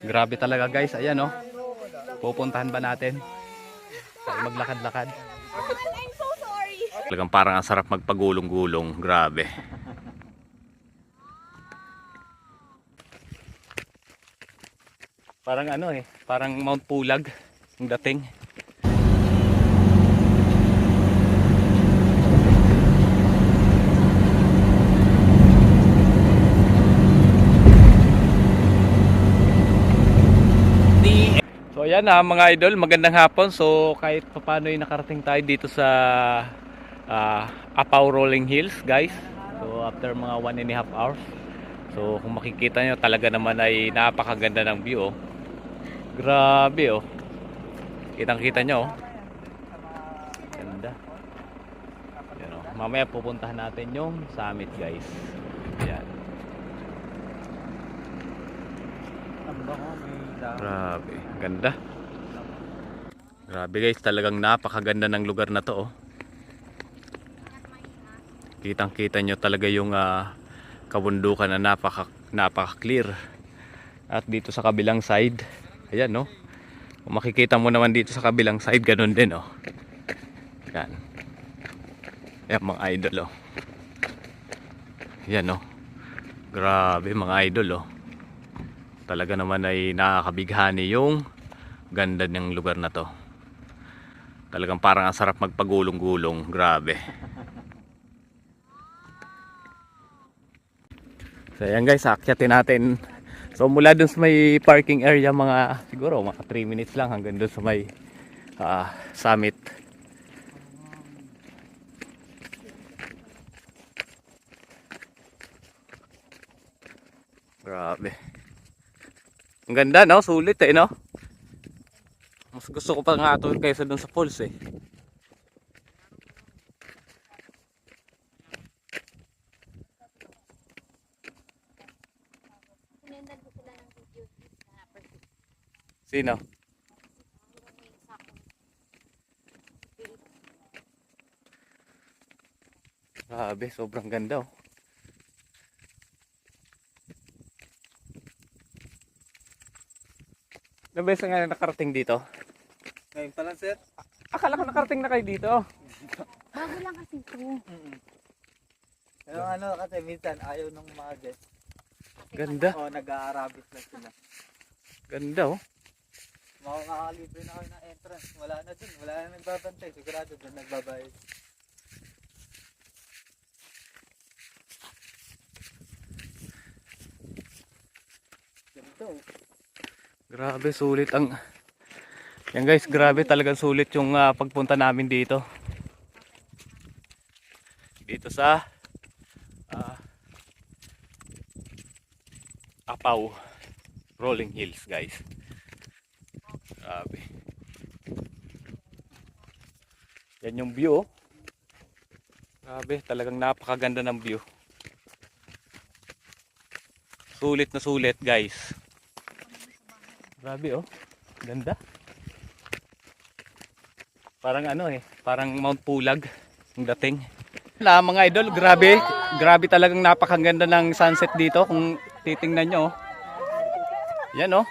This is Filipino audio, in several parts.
Grabe talaga guys, ayan oh. Pupuntahan ba natin? Maglakad-lakad. I'm so sorry. Talagang parang ang sarap magpagulong-gulong. Grabe. Parang ano eh, parang Mount Pulag ang dating. So ayan na mga idol, magandang hapon. So kahit paano ay nakarating tayo dito sa ah, Apaw Rolling Hills guys. So after mga one and a half hours. So kung makikita nyo talaga naman ay napakaganda ng view oh. Grabe oh. Kitang kita nyo oh. Ganda. Yan, oh. Mamaya pupuntahan natin yung summit guys. Yan. Grabe, ganda. Grabe guys, talagang napakaganda ng lugar na to oh. Kitang-kita nyo talaga yung ah, kabundukan na napaka napaka-clear. At dito sa kabilang side, ayan no. Kung makikita mo naman dito sa kabilang side, ganun din oh. Yan. Yan mga idol oh. Yan oh. Grabe mga idol oh talaga naman ay nakakabighani yung ganda ng lugar na to. Talagang parang ang sarap magpagulong-gulong. Grabe. So ayan guys, akyatin natin. So mula dun sa may parking area mga siguro mga 3 minutes lang hanggang dun sa may ah, summit. Grabe. Ang ganda, no? Sulit eh, no? Mas gusto ko pa nga ito kaysa dun sa falls eh. Sino? Grabe, sobrang ganda oh. Ilang beses nga nakarating dito? Ngayon pa lang, sir. Akala ko nakarating na kayo dito. Bago lang kasi ito. Pero ano kasi minsan ayaw ng mga guests. Ganda, O nag-aarabit lang sila. ganda oh. Makakalibre na kayo ng entrance. Wala na dun. Wala na nagbabantay. Sigurado dun nagbabayad. Ganito. oh. Grabe, sulit ang... Yan guys, grabe talagang sulit yung ah, pagpunta namin dito. Dito sa... ah, Apaw Rolling Hills guys. Grabe. Yan yung view. oh. Grabe, talagang napakaganda ng view. Sulit na sulit guys. Grabe oh. Ganda. Parang ano eh, parang Mount Pulag ang dating. Na mga idol, grabe. Grabe talagang napakaganda ng sunset dito kung titingnan nyo. oh. Yan oh.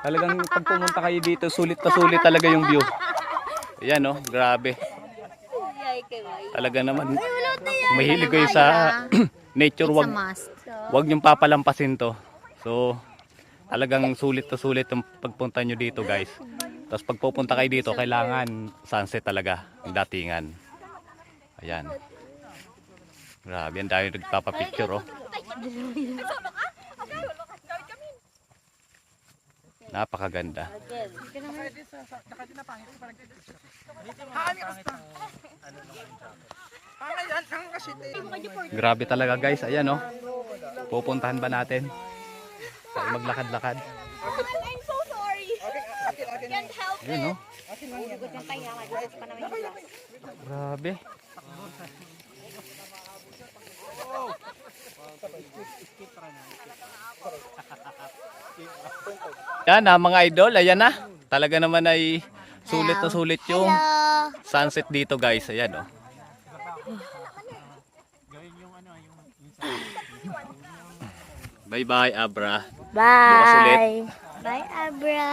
Talagang pag pumunta kayo dito, sulit na sulit talaga yung view. Yan oh, grabe. Talaga naman mahilig kayo sa nature, wag wag niyong papalampasin to. So, talagang sulit to sulit yung pagpunta nyo dito guys. Tapos pag pupunta kayo dito, kailangan sunset talaga, ang datingan. Ayan. Grabe, ang dami nagpapapicture oh. Napakaganda. Grabe talaga guys, ayan oh. Pupuntahan ba natin? Maglakad-lakad. I'm so sorry. Can't help naman yung glass. Grabe. Yan na mga idol, ayan na. Talaga naman ay sulit na sulit yung sunset dito guys. Ayan oh. Bye bye Abra. Bye. Bye, Abra.